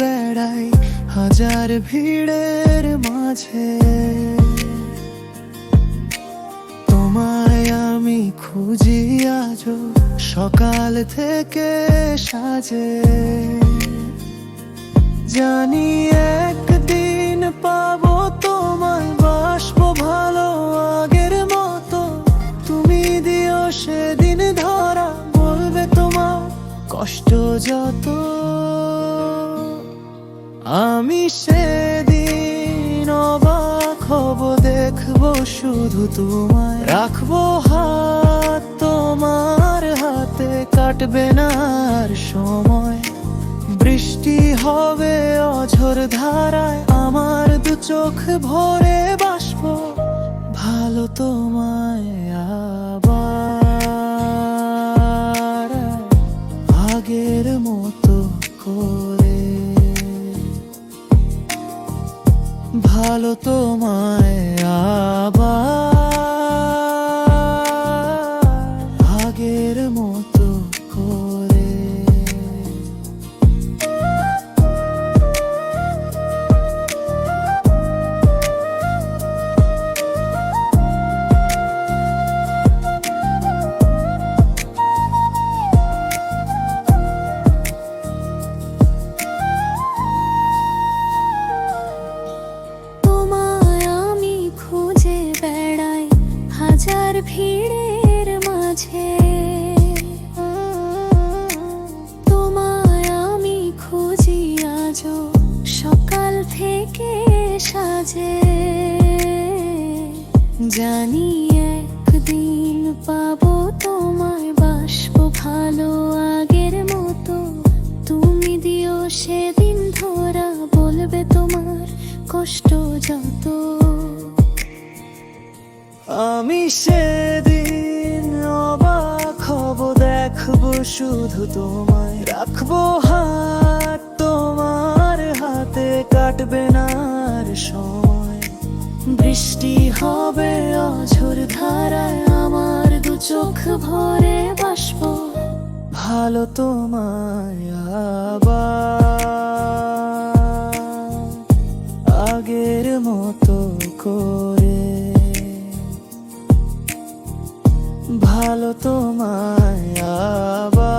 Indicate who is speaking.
Speaker 1: বেড়াই হাজার ভিড়ের মাঝে। তোমায় আমি খুঁজি আজও সকাল থেকে সাজে। জানি একদিন পাবো তোমায়, বাসবো ভালো আগের মতো। তুমি দিও সেদিন ধরা, বলবে তোমার কষ্ট যত আমি সেদিন অবাক হব, দেখব শুধু তোমায়। রাখব হাত তোমার হাতে, কাটবে না আর সময়। বৃষ্টি হবে অঝর ধারায়, আমার দু চোখ ভরে বাসব ভালো তোমায় আবার ভালো তোমায় আবার
Speaker 2: ভিড়ের মাঝে, তোমায় আমি খুঁজি আজও সকাল থেকে সাজে। জানি একদিন পাবো তোমায় বাসবো ভালো আগের মতো। তুমি দিও সেদিন ধরা, বলবে তোমার কষ্ট যত
Speaker 1: আমি সেদিন অবাক হব, দেখব শুধু তোমায়। রাখব হাত তোমার হাতে, কাটবে না আর সময়।
Speaker 2: বৃষ্টি হবে অঝোর ধারায়, আমার দু চোখ ভরে বাসব
Speaker 1: ভালো তোমায় আবার ভালো তোমায় আবার